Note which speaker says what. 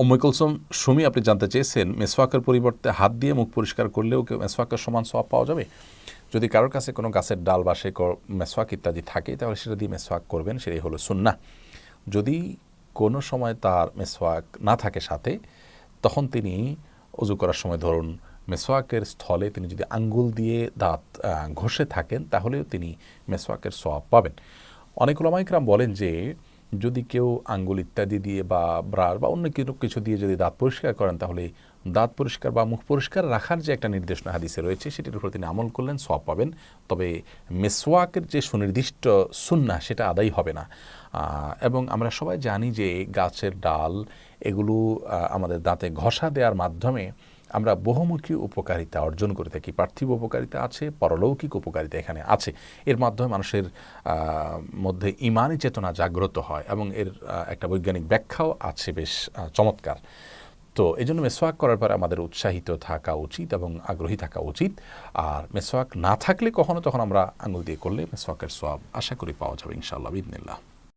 Speaker 1: অম্ময় সুমি, আপনি জানতে চেয়েছেন, মেসওয়াকের পরিবর্তে হাত দিয়ে মুখ পরিষ্কার করলেও কেউ মেসওয়াকের সমান সব পাওয়া যাবে? যদি কারোর কাছে কোনো গাছের ডাল বা সে মেসওয়াক ইত্যাদি থাকে, তাহলে সেটা দিয়ে মেসওয়াক করবেন, সেটাই হলো সুন্না যদি কোনো সময় তার মেসওয়াক না থাকে সাথে, তখন তিনি অজু করার সময় ধরুন মেসওয়াকের স্থলে তিনি যদি আঙ্গুল দিয়ে দাঁত ঘষে থাকেন, তাহলেও তিনি মেসওয়াকের সওয়াব পাবেন। অনেক ওলামাইকরাম বলেন যে যদি কেউ আঙ্গুল ইত্যাদি দিয়ে বা ব্রাশ বা অন্য কিছু কিছু দিয়ে যদি দাঁত পরিষ্কার করেন, তাহলে দাঁত পরিষ্কার বা মুখ পরিষ্কার রাখার যে একটা নির্দেশনা হাদিসে রয়েছে, সেটির উপর তিনি আমল করলেন সব পাবেন। তবে মেসওয়াকের যে সুনির্দিষ্ট সুন্না সেটা আদায় হবে না। এবং আমরা সবাই জানি যে গাছের ডাল, এগুলো আমাদের দাঁতে ঘষা দেওয়ার মাধ্যমে আমরা বহুমুখী উপকারিতা অর্জন করে থাকি, পার্থিব উপকারিতা আছে, পরলৌকিক উপকারিতা এখানে আছে। এর মাধ্যমে মানুষের মধ্যে ইমানি চেতনা জাগ্রত হয় এবং এর একটা বৈজ্ঞানিক ব্যাখ্যাও আছে বেশ চমৎকার। তো এই জন্য মেসোয়াক করার পরে আমাদের উৎসাহিত থাকা উচিত এবং আগ্রহী থাকা উচিত। আর মেসোয়াক না থাকলে কখনো তখন আমরা আঙুল দিয়ে করলে মেসোয়াকের সব আশা করি পাওয়া যাবে ইনশাআল্লাহ বিদিনিল্লাহ